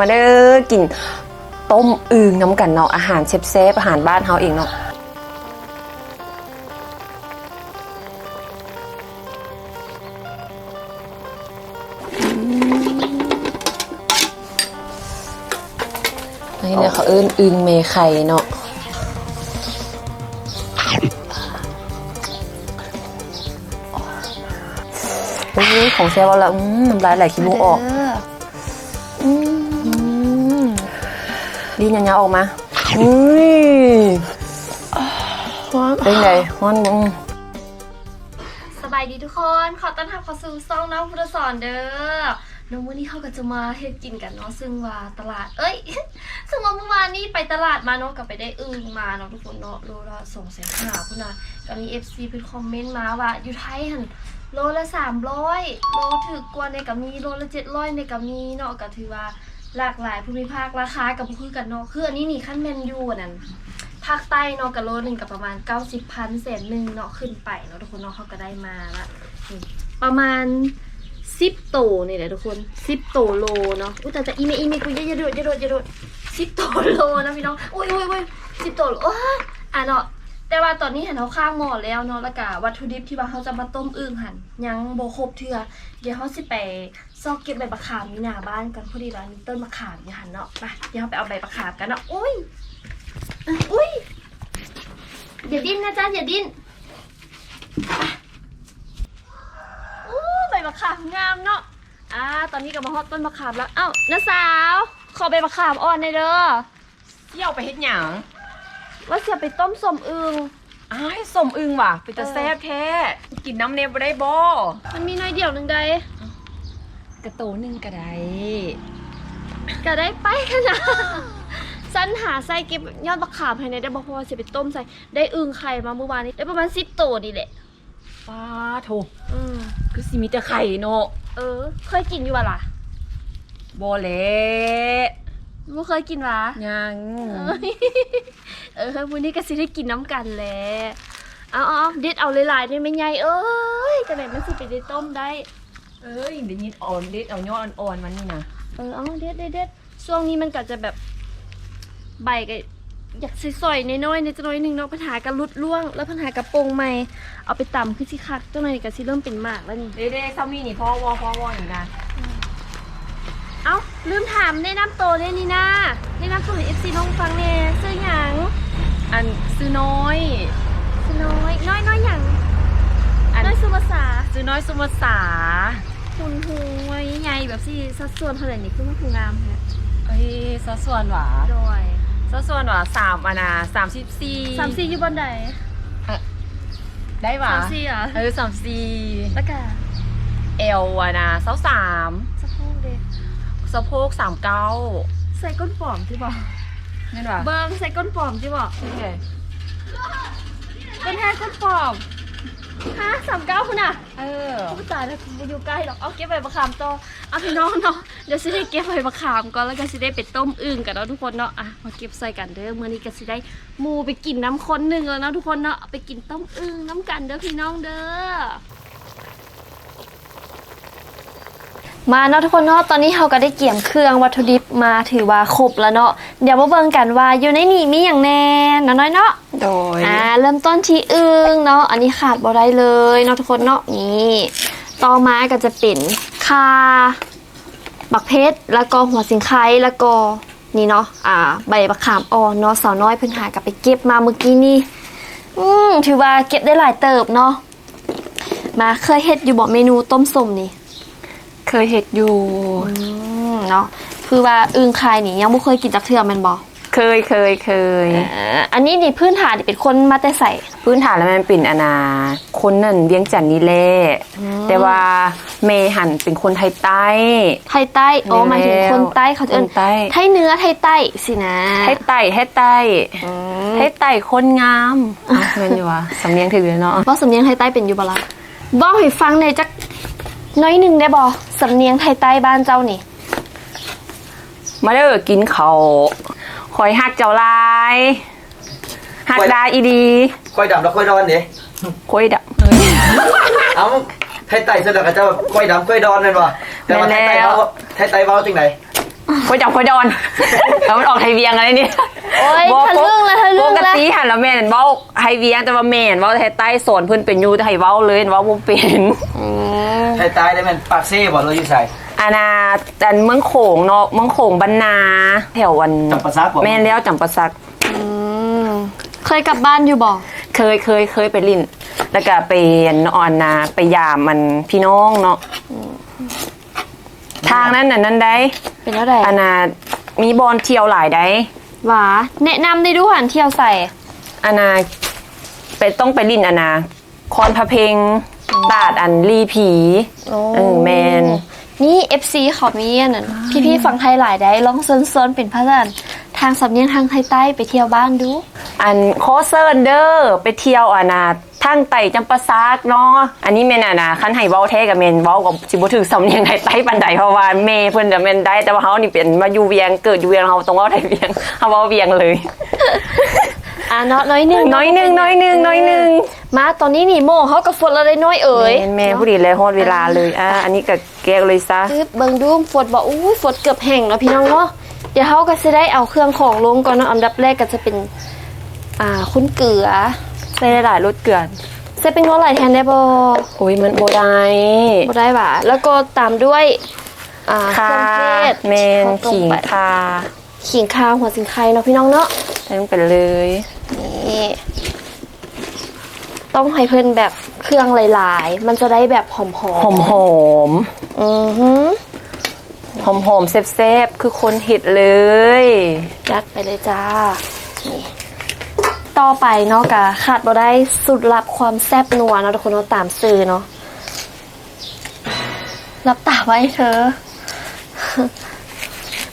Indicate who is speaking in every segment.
Speaker 1: มาเด้อกินต้มอึงน้ำกันเนาะอาหารเชฟเซฟอาหารบ้านเฮาเองเนาะนี่เนี่ยเขาเอิ้นอึงเมไข่เนาะอุ้ยของเซฟเอาละอืมน้ำลายไหลขี้มูกออก ดีนยาวๆออกมาอุ้ยเป็นไงฮ้อนอืม
Speaker 2: สบายดีทุกคน ขอต้อนรับเข้าสู่ซ่องน้องพุทธสอนเด้อน้องวันนี้เขาก็จะมาเฮ็ดกินกันเนาะซึ่งว่าตลาด เอ้ย ซึ่งว่าเมื่อวานนี้ไปตลาดมาเนาะก็ไปได้อึ่งมาเนาะทุกคนเนาะโลละสองแสนห้าพุ่นน่ะก็มี FC เพิ่นคอมเมนต์มาว่าอยู่ไทยหันโลละสามร้อยโลถึกกว่าในก็มีโลละเจ็ดร้อยในก็มีเนาะก็ถือว่า หลากหลายภูมิภาคราคากับบ่คือกันเนาะคืออันนี้นี่ขั้นแมนยูนนั้นภาคใต้เนาะกับโลหนึ่งกับประมาณ 90พันเศษหนึ่งเนาะขึ้นไปเนาะทุกคนเนาะเขาก็ได้มาละประมาณสิบโตนี่แหละทุกคนสิบโตโลเนาะอุ้ยแต่จะอีเมอีเมกูอย่าอย่าโดดอย่าโดดอย่าโดดสิบโตโลนะพี่น้องอุ้ยอุ้ยอุ้ยสิบโตโลโอ้อะเนาะแต่ว่าตอนนี้เห็นเขาข้างหม้อแล้วเนาะแล้วก็วัตถุดิบที่ว่าเขาจะมาต้มอึ่งหันยังโบครบเทื่อเดี๋ยวเขาสิไป ซอกเก็บใบมะขามมีหน้าบ้านกันพอดีแล้วมีต้นมะขามอยู่หันเนาะไปเดี๋ยวเราไปเอาใบมะขามกันเนาะอุ้ยอุ้ยอย่าดิ้นนะจ๊ะอย่าดิ้นอู้ใบมะขามงามเนาะอ่าตอนนี้ก็มาฮอดต้นมะขามแล้วเอ้าน้าสาว ขอใบมะขามอ่อนหน่อยเด้อ
Speaker 1: เที่ยวไปเฮ็ดหยัง
Speaker 2: ว่าเสียไปต้มสมอึง
Speaker 1: อ้ายสมอึงว่ะเป็นตาแซ่บแท้กินน้ำเนยบ่ได้บ่
Speaker 2: มันมีน้อยเดียวหนึ่งใด
Speaker 1: กระโตหนึงก็ได้
Speaker 2: ก็ได้ไปนะ สันหาใส่เก็บยอดมะขามให้ในอยได้บอกเพราะว่าเสียไปต้มใส่ได้อึงไข่มาเมื่อวานนี้ได้ประมาณสิบตัวนี่แหละ
Speaker 1: ป้าโถ
Speaker 2: อืม
Speaker 1: คือสิมีแต่ไข่เนาะ
Speaker 2: เออ เคยกินอยู่ปะล่ะ
Speaker 1: บ่เละ
Speaker 2: ไม่เคยกินวะ
Speaker 1: ยัง
Speaker 2: เออวันนี้ก็สิได้กินน้ำกันแหละเอาเอาเอาเด็ดเอาหลายๆได้ไหมไงเอ้ยกระไหนมันสิไปได้ต้มได้
Speaker 1: เอ้ยเดี๋ยวนี้อ่อนเด็ดเอายอดอ่อนๆมันนี่นะ
Speaker 2: เออเอาเด็ดเด็ดเด็ดช่วงนี้มันก็จะแบบใบก็อยากสอยๆน้อยๆในจะน้อยหนึ่งเนาะปัญหากระลุดล่วง แล้วปัญหากระโปรงใหม่เอาไปต่ำขึ้นสิคักเจ้าหน่อยก็สิเริ่มเป็นหมากแล้วนี่
Speaker 1: เด้ๆซ้ำนี่นี่พ่อวอพ่อวออยู่นะ
Speaker 2: เอ้าลืมถามแนะนำตัวเนี่ยนี่นะแนะนำตัวให้เอฟซีน้องฟังเนี่ยซื้อหยัง
Speaker 1: อันซื้อน้อย
Speaker 2: ซื้อน้อยน้อยน้อยหยัง
Speaker 1: อัน
Speaker 2: น้อยสุภาษา
Speaker 1: ซื้อน้อยสุมาษา
Speaker 2: คุณหูไว้ใหญ่แบบสิสัดส่วนเท่าไหร่นี่คือมันคืองามแฮะ
Speaker 1: เอ้ยสัดส่วนหวา
Speaker 2: โดย
Speaker 1: สัดส่วนหวาสามอันนะสามสิบสี่
Speaker 2: สามสี่อยู่บนใด
Speaker 1: ได้หวา
Speaker 2: สามสี่เหรอ
Speaker 1: เออสามสี่
Speaker 2: แล้วก็
Speaker 1: เอลอะนะเสาสาม
Speaker 2: สะโพกเด็ก
Speaker 1: สะโพกสามเก้า
Speaker 2: ใส่ก้นปอมที่บอก
Speaker 1: นั่นหวะ
Speaker 2: เบิ้งใส่ก้นปอมที่บอก
Speaker 1: นี่ไง
Speaker 2: เป็นแท้ก้นปอม ฮะสามเก้าคุณอะ
Speaker 1: เออ
Speaker 2: ผู้ตายแล้วคุณอยู่ใกล้หรอกเอาเก็บใบมะขามโตอเอาพี่น้องเนาะเดี๋ยวสิได้เก็บใบมะขามก่อนแล้วก็สิได้ไปต้มอึ่งกันเนาะทุกคนเนาะอะมาเก็บใส่กันเด้อมื้อนี้ก็สิได้หมูไปกินน้ำข้นหนึ่งแล้วเนาะทุกคนเนาะเอาไปกินต้มอึ่งน้ำกันเด้อพี่น้องเด้อมาเนาะทุกคนเนาะตอนนี้เราก็ได้เกี่ยมเครื่องวัตถุดิบมาถือว่าครบแล้วเนาะเดี๋ยวมาเบิ่งกันว่าอยู่ในนี่มีอย่างแน่น้อยๆเนาะ
Speaker 1: โดย
Speaker 2: อ่าเริ่มต้นที่อึ้งเนาะอันนี้ขาดบ่ได้เลยเนาะทุกคนเนาะนี่ต่อมาก็จะเป็นคาบักเพชรแล้วก็หัวสิงไคแล้วก็นี่เนาะอ่า ใบบักขามอ่อนเนาะสาวน้อยเพิ่นหากลับไปเก็บมาเมื่อกี้นี่อืมถือว่าเก็บได้หลายเติบเนาะมาเคยเฮ็ดอยู่บ่เมนูต้มส้มนี่
Speaker 1: เคยเห็ดอยู่
Speaker 2: อืมเนาะคือว่าอึ้งคายนี่ยังบ่เคยกินจักเทื่อแม่นบ่
Speaker 1: เคยเคยเคย
Speaker 2: เอ่ออันนี้นี่พื้นฐานนี่เป็นคนมาแต่ใส่
Speaker 1: พื้นฐานแล้วมันเป็นอนา คนนั่นเวียงจันทน์นี่แหละแต่ว่าเมหันเป็นคนไทยใต้
Speaker 2: ไทยใต้อ๋อหมายถึงคนใต้เขาจะเอิ้น
Speaker 1: คนใต้
Speaker 2: ไทยเหนือไทยใต้สินะ
Speaker 1: ไทยใต้ไทยใต้
Speaker 2: อืม
Speaker 1: ไทยใต้คนงามอะแม่นอยู่วะสำเนียงถึงเลยเนาะ
Speaker 2: บอกสำเนียงไทยใต้เป็นอยู่บ่ล่ะบอกให้ฟังในอยจักน้อยหนึ่งได้บ่สำเนียงไทยใต้บ้านเจ้านี่
Speaker 1: มาเด้อกินเขาวค อยหักเจ้าลายหักดาอีดี
Speaker 3: ค่อยดำแล้วค่อยดอนเด้
Speaker 1: คอยดับ
Speaker 3: เอ้าไทยไต่เสนอกับเจ้าค่อยดำค่อยดอนนั่นบ่แต่ว่าไทยไต่
Speaker 1: แม่นแล้ว
Speaker 3: เว้าไทยไต่เว้าจังได
Speaker 1: คอยจับคอยดอนแล้วมันออกไทยเวียงอะไรเนี่ย
Speaker 2: โอ้ย
Speaker 1: บอก
Speaker 2: ทะลึ่งแล้วทะลึ่ง
Speaker 1: ปก
Speaker 2: แล้ว
Speaker 1: ติหันแล้วแม่นเว้าไทยเวียงแต่ว่าแม่นเว้าไทยใต้สอนเพิ่นเป็นอยู่แต่ให้เว้าเลยเว้าบ่เป็น
Speaker 3: ไทยตายได้แมันปากเซ่บ่เราอยู่ใส่
Speaker 1: อาณาจันเมืองโขงเนาะเมืองโขงบรรนาแถววัน
Speaker 3: จำปาสักบ่
Speaker 1: แม่นแล้วจำปาสัก
Speaker 2: เคยกลับบ้านอยู่บ่
Speaker 1: เคยเคยเคยไปลินแล้วก็ไปนอนนาไปยามมันพี่น้องเนาะทางนั้นน่ะนั่นได้
Speaker 2: เป็นแล้วใด
Speaker 1: อาณามีบอลเที่ยวหลายได้
Speaker 2: หวาแนะนำได้ดูหันเที่ยวใส่
Speaker 1: อาณาไปต้องไปลินอาณาคอนพะเพงตาดอันลีผีเออแมน
Speaker 2: นี่ FC เขามีอันนั้นพี่ๆฝั่งไทยหลายได้ลองเซินๆเป็นภาษาทางสำเนียงทางไทยใต้ไปเที่ยวบ้านดู
Speaker 1: อันโคเซิร์นเดอร์ไปเที่ยวอาณาทางไต่จำปาซักเนาะอันนี้เมนอาณาคันไห้เว้าแท้กับเมนเว้ากับสิบ่ถือสำเนียงไทยใต้ปันใดเพราะว่าเมเพิ่นจะเมนได้แต่ว่าเฮานี่เป็นมาอยู่เวียงเกิดอยู่เวียงเฮาต้องเว้าไทยเวียงเฮาเว้าเวียงเลย
Speaker 2: อะเนาะน้อยหนึง
Speaker 1: น้อยหนึงน้อยหนึงน้อยหนึง
Speaker 2: มาตอนนี้นี่โมเขากับฝนเราได้น้อยเอ๋ย
Speaker 1: แม่นแม่ผู้ดีเลยฮอดเวลาเลยอ่าอันนี้ก็แก้วเลยซะ
Speaker 2: คือเบิ่งดูฝนบอกอู้ยฝนเกือบแห้งแล้วพี่น้องเนาะเดี๋ยวเขาก็จะได้เอาเครื่องของลงก่อนเนาะอันดับแรกก็จะเป็น อ่าคุ้นเกลือ
Speaker 1: ใส่หลายรสเกลือน
Speaker 2: ใส่เป็นหัวไหลแทนได้บ่
Speaker 1: โอ้ยมันบ่ได้
Speaker 2: บ่ได้บ่าแล้วก็ตามด้วยอ่าเค
Speaker 1: ค่ะ
Speaker 2: รื่องเทศ
Speaker 1: แมน
Speaker 2: เอาตรง
Speaker 1: ขิง
Speaker 2: ไป
Speaker 1: ค่ะ
Speaker 2: ขิงคาวหัวสิงไคเนาะพี่น้องเนาะ
Speaker 1: ใส่ลงไปเลย
Speaker 2: นี่ ต้องให้เพิ่นแบบเครื่องหลายๆ มันจะได้แบบหอมๆ
Speaker 1: หอมหอม
Speaker 2: อือหือ
Speaker 1: หอมหอมๆแซ่บๆคือคนเห็ดเลย
Speaker 2: ยัดไปเลยจ้านี่ต่อไปเนาะกะขาดบ่ได้สุดลับความแซ่บนัวเนาะทุกคนเนาะตามซื้อเนาะรับตาไว้เธอ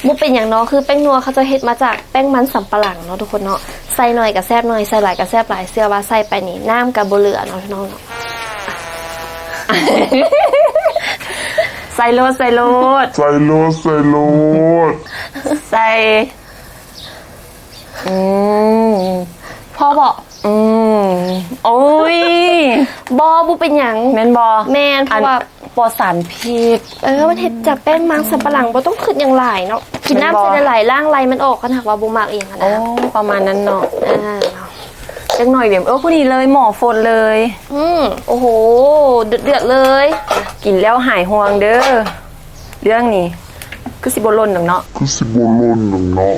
Speaker 2: มุกเป็นอย่างเนาะคือแป้งนัวเขาจะเฮ็ดมาจากแป้งมันสำปะหลังเนาะทุกคนเนาะใส่หน่อยกับแซ่บหน่อยใส่หลายกับแซ่บหลายเสื้อว่าใส่ไปนี่น้ำกับบ่เหลือเนาะพี่น้องเนาะ
Speaker 1: ใส่โลดใส่โลด
Speaker 4: ใส่โลดใส่โลด
Speaker 1: ใส่อืม
Speaker 2: พ่อบอก
Speaker 1: อืมโอ้ย
Speaker 2: บอบุเป็นอย่าง
Speaker 1: แมนบอ
Speaker 2: แมนเพราะว่า
Speaker 1: ป ลอดสารพิษ
Speaker 2: เออมันเห็ดจากแป้งมันสำปะหลังบ่ต้องขึ้นอย่างหลายเนาะกิน
Speaker 1: มันบ่
Speaker 2: น้ำเส้นหลายล่างไรมันออกกันหากว่าบุมากเองอะ
Speaker 1: โอ้
Speaker 2: นะ
Speaker 1: ประมาณนั้นเนาะ
Speaker 2: อ่าเนาะ
Speaker 1: จังหน่อยเดี๋ยวเออพอดีเลยหมอฝนเลย
Speaker 2: อืมโอ้โหเดือดเดือดๆเลย
Speaker 1: กินแล้วหายห่วงเด้อเรื่องนี้คือสิบล่นหนึ่งเนาะ
Speaker 4: คือสิบโลนหนึ่งเนาะ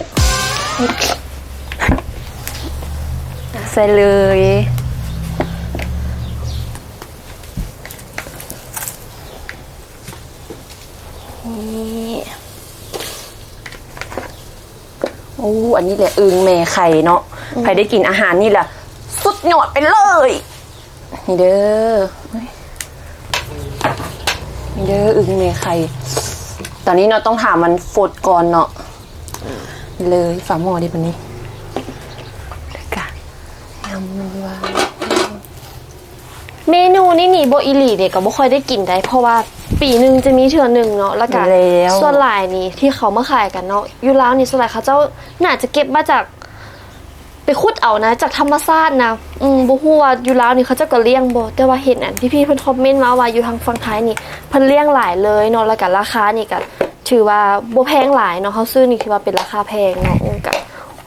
Speaker 1: ใส่เลย
Speaker 2: นี่
Speaker 1: โอ้อันนี้แหละอึงแม่ไข่เนาะใครได้กินอาหารนี่แหละสุดยอดไปเลย นี่เด้อเฮ้ยนี่เด้ออึงแม่ไข่ตอนนี้เราต้องถามมันฟดก่อนเนาะเลยฝาหม้อดิบันนี้เดี๋ยวกันยำมันว่า
Speaker 2: เมนูนี่หนีโบอิลีเด็กก็บ่ค่อยได้กินได้เพราะว่า ปีหนึ่งจะมีเทื่อหนึ่งเนาะแล้วก็
Speaker 1: แล้ว
Speaker 2: ส่วนหลายนี่ที่เขามาขายกันเนาะอยู่แล้วนี่ส่วนหลายเขาเจ้าน่าจะเก็บมาจาก ไปขุดเอานะ จากธรรมชาตินะอืมบ่ฮู้ว่าอยู่แล้วนี่เขาเจ้าก็เลี้ยงบ่แต่ว่าเห็นอันพี่ๆเพิ่นคอมเมนต์มาว่าอยู่ทางฝั่งไทยนี่เพิ่นเลี้ยงหลายเลยเนาะแล้วก็ราคานี่ก็ถือว่าบ่แพงหลายเนาะเขาซื้อนี่ถือว่าเป็นราคาแพงเนาะอืมก็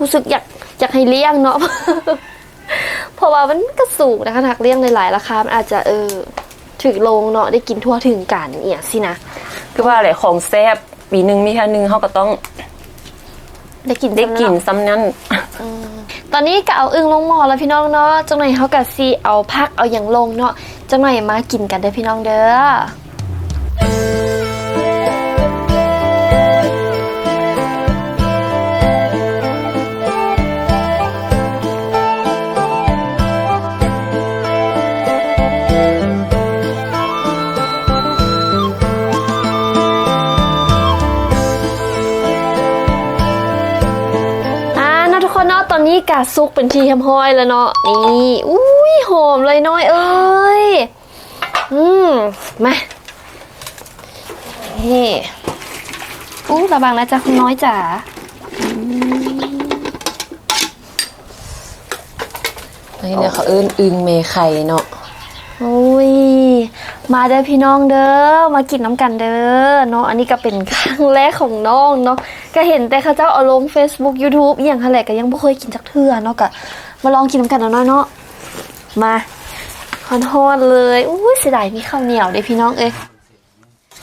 Speaker 2: รู้สึกอยากอยากให้เลี้ยงเนาะเพราะว่ามันก็สูงนะคะถักเลี้ยงหลายๆราคามันอาจจะเออ ถึงลงเนาะได้กินทั่วถึงกันเนี่ยสินะ
Speaker 1: คือว่าอะไรของแซ่บปีหนึ่งมีแค่หนึ่งเขาก็ต้อง
Speaker 2: ได้กิน
Speaker 1: ได้กิน
Speaker 2: ซ้ำเาะ
Speaker 1: ซ้ำนั้น
Speaker 2: ตอนนี้ก็เอาอึ้งลงหม้อแล้วพี่น้องเนาะจังหน่อยเขากับซีเอาพักเอาอย่างลงเนาะจังหน่อยมากินกันเด้อพี่น้องเด้อ นเนาะตอนนี้กาซุกเป็นทีทำห้อยแล้วเนาะนี่อุ้ยหอมเลยน้อยเอ้ยอืมมานี่อู้ระวังนะจ๊ะคุณน้อยจ๋า
Speaker 1: นี่เนี่ยเขาเอิ้นอึงเมไข่เนาะ
Speaker 2: อุ้ยมาเด้อพี่น้องเด้อมากินน้ำกันเด้อเนาะอันนี้ก็เป็นครั้งแรกของน้องเนาะ ก็เห็นแต่เขาเจ้าเอาลง Facebook YouTube อหย่างหั่นแหละก็ยังบ่เคยกินจักเทื่อเนาะก็มาลองกินน้ำกันเนาะเนาะมาฮอนๆเลยอุ้ยเสียดายมีข้าวเหนียวเด้พี่น้องเอ้ย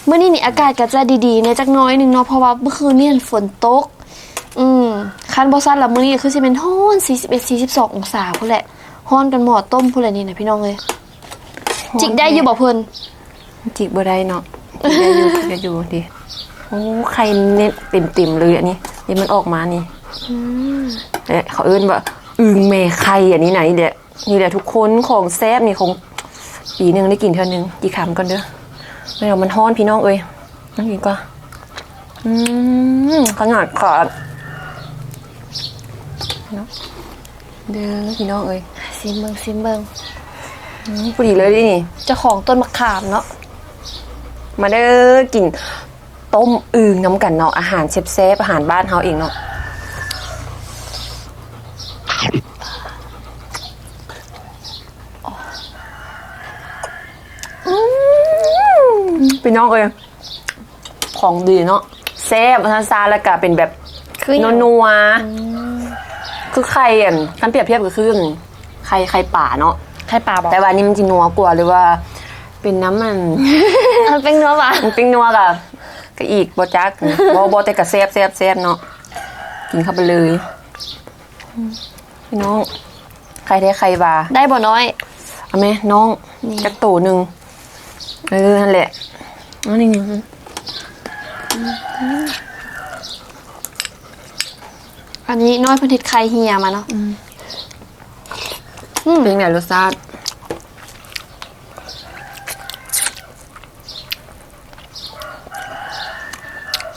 Speaker 2: เมื่อนี้นี่อากาศก็จะดีๆเนี่ยจักหน้อยหนึงเนาะเพราะว่าเมื่อคืนนี่ฝนตก อืมคันบ่ซัดละมื้อนี้คือสิเป็นฮ้อน41 42องศาพุ่นแหละฮ้อนกันหมอต้มพุ่นแหละนี่นะพี่น้องเอ้ยจิกได้อยู่บ่เพิ่น
Speaker 1: จิกบ่ได้เนาะจิกได้อยู่จิกได้อยู่ดิ โอ้ไข่เน็ตเต็มๆเลยอันนี้นี่มันออกมานี่เอ๊ะเขาเอิ้นว่าอึงเมไข่อันนี้ไหนเดี๋ยนี่แหละทุกคนของแซ่บนี่คงปีหนึงได้กินเท่านึงกี่คำก่อนเด้อไม่เอามันฮ้อนพี่น้องเอ้ยนั่งกินก่อนอืมขนาดขาดเนาะเด้อพี่น้องเอ้ย
Speaker 2: ซิมเบิงซิมเบิง
Speaker 1: อืมพอดีเลยดินี่
Speaker 2: เจ้าของต้นมะขามเนาะ
Speaker 1: มาเด้อกิน ต้มอึงน้ำกันเนาะอาหารเชฟเซฟอาหารบ้านเฮาเองเนาะอืมพี่น้องเอ้ยของดีเนาะแซ่บซาซาแล้วก็เป็นแบบ
Speaker 2: คือ
Speaker 1: นัวนัวๆคือไข่อะคันเปรียบเทียบก็คือไข่ไข่ป่าเนาะ
Speaker 2: ไข่ปลาบอก
Speaker 1: แต่ว่านี่มันจะนัวกว่าหรือว่าเป็นน้ำมัน
Speaker 2: มันเป็นเนื้อปลา
Speaker 1: มันปิ้งนัวกับ ก็อีกบอจักบอบอแต่กับแซบแซบแซบเนาะกินเข้าไปเลยพี่น้อง ใครได้ใครบา
Speaker 2: ได้บ่น้อย
Speaker 1: เอาไหมน้อง
Speaker 2: นี่
Speaker 1: จักโตหนึ่งเออนั่นแหละอันนี้นี่
Speaker 2: อันนี้น้อยเพิ่นเฮ็ดไข่เฮียมาเนาะ
Speaker 1: เป็นไงรสชาติ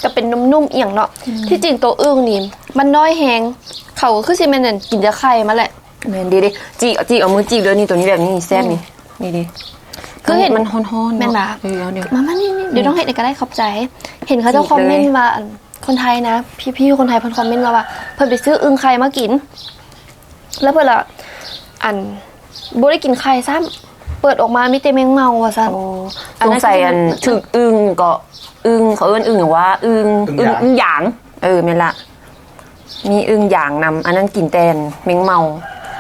Speaker 2: ก็เป็นนุ่มๆเอียงเนาะที่จริงตัวอึ้งนี่มันน้อยแฮงเขาก็คือสิแม่นนั่นกินแต่ไข่มาแหละ
Speaker 1: แมนดีดิจีเอาจีเอามือจีเลยนี่ตัวนี้แบบนี้แซ่บนี่นี่ดิ
Speaker 2: คือเห็น
Speaker 1: มันฮ้อนๆ
Speaker 2: แม่น
Speaker 1: เนาะ
Speaker 2: ปะ
Speaker 1: เออเอาเดี๋ยว
Speaker 2: มามานี่นี่เดี๋ยวต้องเห็นก็ได้ขอบใจ เห็นเขาเจ้า
Speaker 1: จีบ
Speaker 2: คอมเมน
Speaker 1: เล
Speaker 2: ต์
Speaker 1: ย
Speaker 2: มาอันคนไทยนะ พี่ๆคนไทยเพิ่นคอมเมนต์มาว่าเพิ่นไปซื้ออึ่งไข่มากิน แล้วเพิ่นละอันบ่ได้กินไข่ซ้ำเปิดออกมามีแต่แมงเมาว่าซั่น
Speaker 1: โอ้สงสัยอันถึกอึ้งก็ อึ้งเขาเอิ้นอึ้งอย่างว่าอึ้ง
Speaker 3: อึ่
Speaker 1: อึ้
Speaker 3: ง
Speaker 1: ง
Speaker 3: หยาง
Speaker 1: อึ้งหยาง เออแม่นละ มีอึ้งหยางนำอันนั้นกินแตนเมงเมา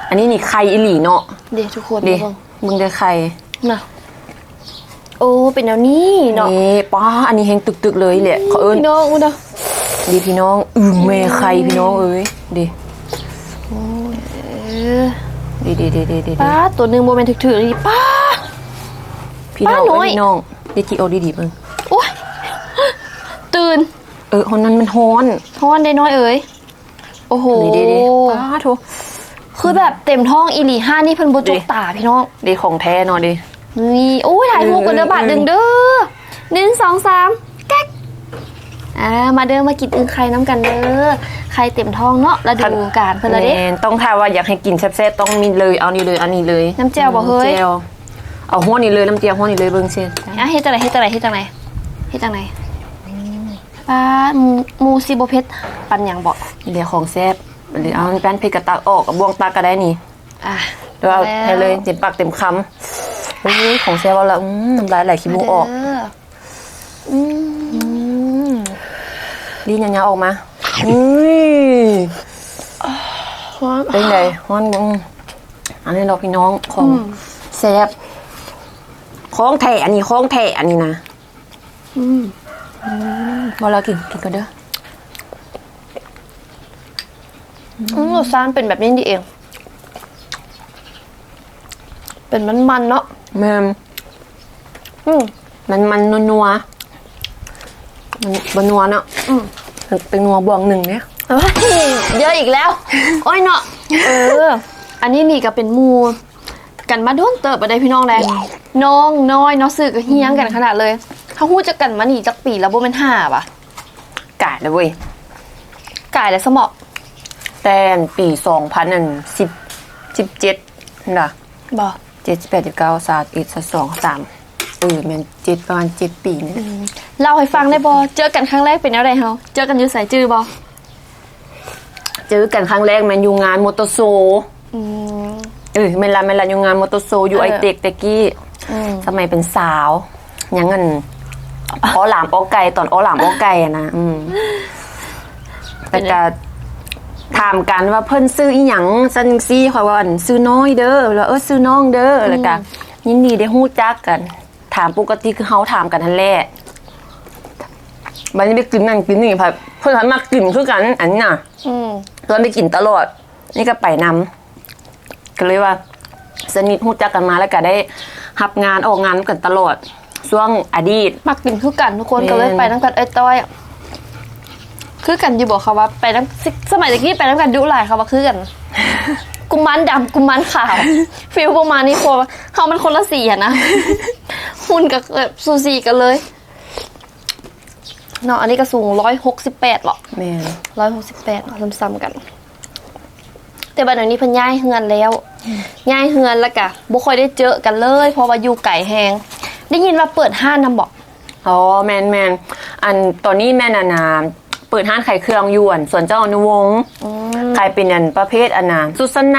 Speaker 1: อันนี้นี่ไข่อิหลีเนาะ
Speaker 2: เดี๋ยวทุกคน
Speaker 1: ดิ
Speaker 2: มาเบิ่ง
Speaker 1: มึงได้ไข่
Speaker 2: น่ะโอ้เป็นแนวนี้เนาะ
Speaker 1: นี่ป้าอันนี้แหงตึกๆเลยแหละเขาเอิ้น
Speaker 2: พี่น้องอุ้ยเนาะ
Speaker 1: ดีพี่น้องอึ้งแม่ไข่พี่น้องเอ้ยดิ
Speaker 2: เออ
Speaker 1: ดีดีดีดีดี
Speaker 2: ป้าตัวหนึงบ่แม่นถึกๆนี่ป้า
Speaker 1: พี่น้อง
Speaker 2: ป้าน้อย
Speaker 1: เอ้ยพี่น้องดิจิโอาดีๆเบิ่ง
Speaker 2: โอ้ย ตื่น
Speaker 1: เออฮอนนั้นมันฮ้อน
Speaker 2: ท้อนได้น้อยเอ๋ยโอ้โห
Speaker 1: ดีดีดีป้าโถ
Speaker 2: คือแบบเต็มท้องอีหลีห้านี่เพิ่นบ่จุกตาพี่น้อง
Speaker 1: ดีของแท้เนาะดิ
Speaker 2: นี่โอ้ยถ่ายรูปกันเด้อบาทหนึ่งเด้อหนึ่งสองสามแก๊กอ่ามาเด้อมากินอึ่งไข่น้ำกันเด้อไข่เต็มท้องเนาะฤดูกาลเพิ่นละเด้
Speaker 1: แม่นต้องถ้าว่าอยากให้กินแซ่บๆต้องมีเลยเอานี่เลยเอานี่เลย
Speaker 2: น้ำแจ่วบ่เฮ้ย
Speaker 1: น้ำแจ่วเอาหัวนี่เลยน้ำแจ่วหัวนี่เลยเบิ่งเช่น
Speaker 2: อะเฮ็ดจังไหนเฮ็ดจังไหนเฮ็ดจังไหนเฮ็ดจังไหน ป้าหมูหมูซิโบเพชรปันหยังบ่
Speaker 1: เดี๋ยวของแซ่บหรือเอาแป้นเพชรกระตักออกกับบ่วงตักก็ได้นี่
Speaker 2: อะ
Speaker 1: เดี๋ยวเอา
Speaker 2: แล้ว
Speaker 1: ให้เลยเต็มปากเต็มคำอุ้ยของแซ่บเอาละอืมน้ำลายไหลขี้มูกออก
Speaker 2: มาเด้อ
Speaker 1: อืมดีนยาวๆออกมาอุ้ย
Speaker 2: ฮ้อน
Speaker 1: เป็นไงฮ้อนอืมอันนี้เราพี่น้องของแซ่บของแท้อันนี้ของแท้อันนี้นะ
Speaker 2: อืม
Speaker 1: พอเรากินกินกันเด้อ
Speaker 2: อืมรสชาติเป็นแบบนี้นี่เอง เป็นมันๆเนาะ
Speaker 1: แม่ม
Speaker 2: อืม
Speaker 1: มันมันนัวนัวๆมันบนัวเนาะ
Speaker 2: อืม
Speaker 1: เป็นนัวบวงหนึ่งเนี่ย
Speaker 2: เฮ้ยเยอะอีกแล้ว โอ้ยเนาะเออ อันนี้นี่ก็เป็นหมูกันมาโดนเติบไปได้พี่น้องแดงน้องน้อยเนาะสื่อก็เฮี้ยงกันขนาดเลย ถ้าหู้จะกันมาหนีจากปีแล้วบ่เป็นห้าป่ะ
Speaker 1: กายเลยเว้ย
Speaker 2: กายและสมอง
Speaker 1: แต่ปีสองพันสิบสิบเจ็ดนะ
Speaker 2: บ่
Speaker 1: เจ็ดแปดเจ็ดเก้าสามเอ็ดสองสามเออแมันเจ็ดประมาณเจ็ดปีนี่แหละ
Speaker 2: เล่าให้ฟังได้บ่เจอกันครั้งแรกเป็นอะไรเฮาเจอกันอยู่สายจื้อบ่
Speaker 1: เจอกันครั้งแรกแมันอยู่งานมอเตอร์โซว์
Speaker 2: อืม
Speaker 1: เออเมนลาเมนลาอยู่งานมอเตอร์โซว์อยู่
Speaker 2: เออ
Speaker 1: ไอเต็กเตกกี้
Speaker 2: อืม
Speaker 1: สมัยเป็นสาวยังเงิน อ้อหลามอ้อไก่ตอนอ้อหลามอ้อไก่อะนะอืมแต่ก็ถามกันว่าเพิ่นซื้ออีหยังซันซี่คอยว่าอั่นซื้อน้อยเด้อแล้วเออซื้อน้องเด้อแล้วก็ยินดีได้ฮู้จักกัน ถามปกติคือเฮาถามกันทันแหละบัดนี้ไปกินนั่นกินนี่พัดเพิ่นหันมากินคือกันอันนี้น่ะ
Speaker 2: อืม
Speaker 1: ตอนไปกินตลอด นี่ก็ไปนำก็เลยว่าสนิทฮู้จักกันมาแล้วก็ได้รับงานออกงานกันตลอด ช่วงอดีต
Speaker 2: มักกินคือกันทุกคน
Speaker 1: แม่น
Speaker 2: ก็เลยไปน้ำกันเอ้ยต้อยอะคือกันอยู่บอกเขาว่าไปน้ำสมัยตะกี้ไปน้ำกันดุหลายเขาว่าคือกันกุมารดำกุมารขาว ฟิลประมาณนี้พอเขามันคนละสีอะนะหุ่นกับแบบซูซีกันเลยเนาะอันนี้ก็สูงร้อยหกสิบแปดหรอ
Speaker 1: แม่น
Speaker 2: ร้อยหกสิบแปดซ้ำๆกัน แต่บัดนี้เพิ่นย้ายเฮือนแล้วย้ายเฮือนแล้วกะบ่ค่อยได้เจอกันเลย เพราะว่าอยู่ไก่แหง ได้ยินว่าเปิดห้านนำบอก
Speaker 1: อ๋อแมนแมนอันตอนนี้แม่นานาเปิดห้านขายเครื่องอยวน ส่วนเจ้าอนุวงศ์ขายเป็นอันประเภทอันน่ะสุดสนไน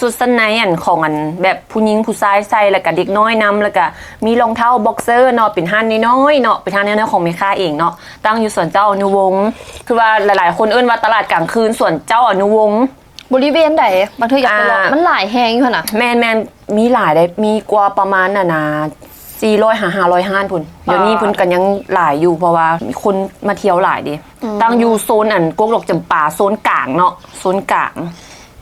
Speaker 1: สุดสนไนอันของอันแบบผู้หญิงผู้ชายใส่แล้วก็เด็กน้อยนํแล้วก็มีรองเท้าบ็อกเซอร์เนาะเป็นห้านน้อยๆเนาะเป็นห้านน้อยๆของแม่ค้าเองเนาะตั้งอยู่ส่วนเจ้าอนุวงศ์คือว่าหลายๆ คนเอิ้นว่าตลาดกลางคืนส่วนเจ้าอนุวงศ์
Speaker 2: บริเวณใดบางทีอยากไปลอง
Speaker 1: อ่ามั
Speaker 2: มันหลายแหงอยู่หั่นน่ะ
Speaker 1: แมนแมนมีหลายได้มีกว่าประมาณน่ะนะ สี่ร้อยหาห้าร้อยห้านพุ่นเดี๋ยวนี้พุ่นกันยังหลายอยู่เพราะว่ามีคนมาเที่ยวหลายดิตั้งอยู่โซนอันกกดอกจำปาโซนกลางเนาะโซนกลาง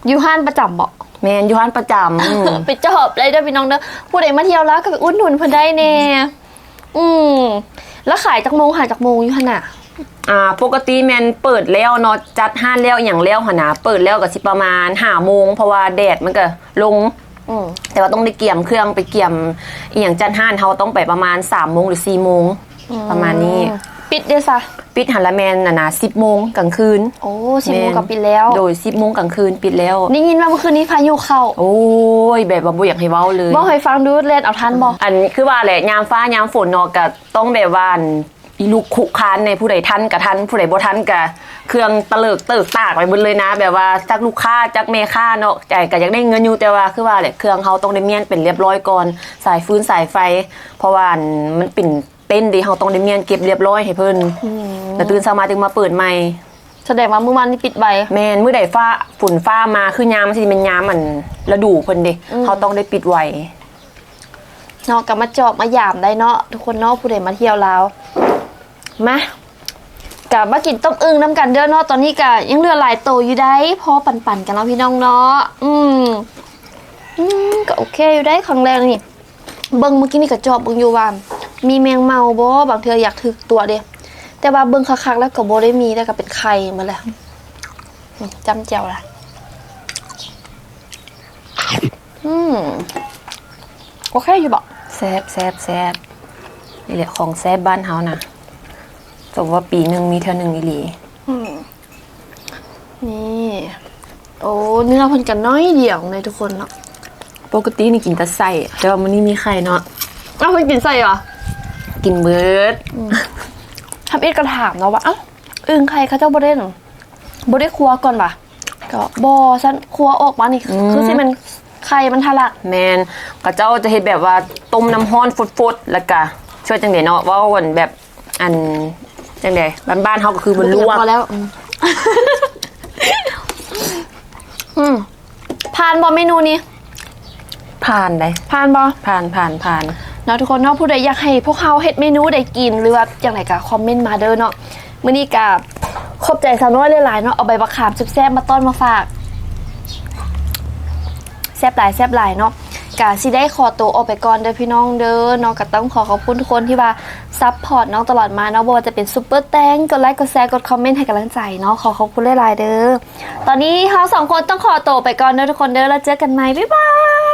Speaker 2: อยู่ห้านประจำบอก
Speaker 1: แมนอยู่ห้านประจำอืม
Speaker 2: ไปจอบเลยเด้อพี่น้องเด้อผู้ใดมาเที่ยวแล้วก็ไปอุดหนุนเพิ่นได้แน่อืมแล้วขายจากโมงขายจากโมงอยู่หั่นน่ะ
Speaker 1: อ่าปกติแมนเปิดแล้วเนาะจัดห้านแล้วอย่างแล้วหนนะเปิดแล้วก็สิประมาณห้าโมงเพราะว่าแดดมันก็ลง
Speaker 2: อืม
Speaker 1: แต่ว่าต้องได้เกี่ยมเครื่องไปเกี่ยมอหย่างจัดห้านเขาต้องไปประมาณ3ามโมงหรือ4ี่โมงประมาณนี้
Speaker 2: ปิดเด้อซะ
Speaker 1: ปิดหันละแมนน่ะนะสิบโมงกลางคืน
Speaker 2: โอ้สิบโมงกับปิดแล้ว
Speaker 1: โดยสิบโมงกลางคืนปิดแล้ว
Speaker 2: ได้ยินว่าเมื่อคืนนี้พายุเข้า
Speaker 1: โอ้ยแบบว่าบ่อยากให้เว้าเลย
Speaker 2: บ่ให้ฟังดูเล่นเอาทันบ่
Speaker 1: อันคือว่าแหละยามฟ้ายามฝนเนาะก็ต้องแบบว่า อันอีลูกขุคานในผู้ใดทันกับทันผู้ใดบ่ทันกับเครื่องตะเลิกเติกตากไปหมดเลยนะ แบบว่าจักลูกค้าจักเมค้าเนาะใจก็อยากได้เงินอยู่แต่ว่าคือว่าแหละเครื่องเขาต้องได้เมียนเป็นเรียบร้อยก่อนสายฟื้นสายไฟ เพราะว่าอันมันเป็นเต้นดีเขาต้องได้เมียนเก็บเรียบร้อยให้เพิ่นแล้วตื่นเช้ามาจึงมาเปิดใหม่
Speaker 2: แสดงว่าเมื่อวานนี้ปิดใบ
Speaker 1: แมนมื้อใดฟ้าฝุ่นฟ้ามาคือยามมันสิเป็นยามมันฤดูเพิ่นเด้เขาต้องได้ปิดไว้
Speaker 2: เนาะกลับมาจอบมายามได้เนาะทุกคนเนาะผู้ใดมาเที่ยวลาว มากับมากินต้มอึ่งน้ำกันเด้อเนาะตอนนี้ก็ยังเหลือหลายโตอยู่ได้พอปั่นๆกันเนาะพี่น้องเนาะอืมอืมก็โอเคอยู่ได้ครั้งแรกนี่เบิ่งเมื่อกี้นี่ก็จอบเบิ่งอยู่ว่ามีแมงเมาบ่บางเทื่ออยากถึกตัวเด้แต่ว่าเบิ่งคักๆแล้วก็บ่ได้มีแต่ก็เป็นไข่มาแล้วจำแจ่วละอืมโอเคอยู่บ่
Speaker 1: แซบแซบแซบนี่แหละของแซบบ้านเฮานะ สมว่าปีหนึ่งมีเท่านึงอีหลี
Speaker 2: นี่ โอ้เนื้อเพันกันน้อยเดียวเลยทุกคนเนาะ
Speaker 1: ปกตินี่กินแต่ไส้แต่ว่ามันนี่มีไข่เนาะ
Speaker 2: เอาเพิ่นกินใส่เหรอ
Speaker 1: กินเบิด
Speaker 2: ทำเอ็ดก็ถามเนาะว่าเอ้าอึ่งใครเขาเจ้าบ่ได้หนบ่ได้ครัวก่อนปะก็บ่ซันครัวออกมานี่คือสิมันไข่มันทะลัก
Speaker 1: แมนก็เจ้าจะเฮ็ดแบบว่าต้มน้ำร้อนฟดๆแล้วก็ช่วยจังได๋เนาะว่าวันแบบอัน จังได๋บ้านๆเฮาก็คือมันลวก
Speaker 2: พอแล้วอืมอืมผ่านบ่เมนูนี้
Speaker 1: ผ่านได้
Speaker 2: ผ่านบ่
Speaker 1: ผ่านผ่านผ่าน
Speaker 2: เนาะทุกคนเนาะผู้ใดอยากให้พวกเขาเฮ็ดเมนูได้กินหรือว่าอย่างไรก็คอมเมนต์มาเด้อเนาะมื้อนี้ก็ขอบใจสาวน้อยหลายๆเนาะเอาใบบักขามแซ่บๆมาต้อนมาฝาก แซบหลายแซบหลายเนาะกะสิได้ขอตัวออกไปก่อนเด้อพี่น้องเด้อเนาะก็ต้องขอขอบคุณทุกคนที่ว่า ซัพพอร์ตน้องตลอดมาเนาะบ่ว่าจะเป็นซุปเปอร์แตงกดไลค์กดแชร์กดคอมเมนต์ให้กำลังใจเนาะขอขอบคุณหลายๆเด้อตอนนี้เขาสองคนต้องขอตัวไปก่อนเด้อทุกคนเด้อแล้วเจอกันใหม่บ๊ายบาย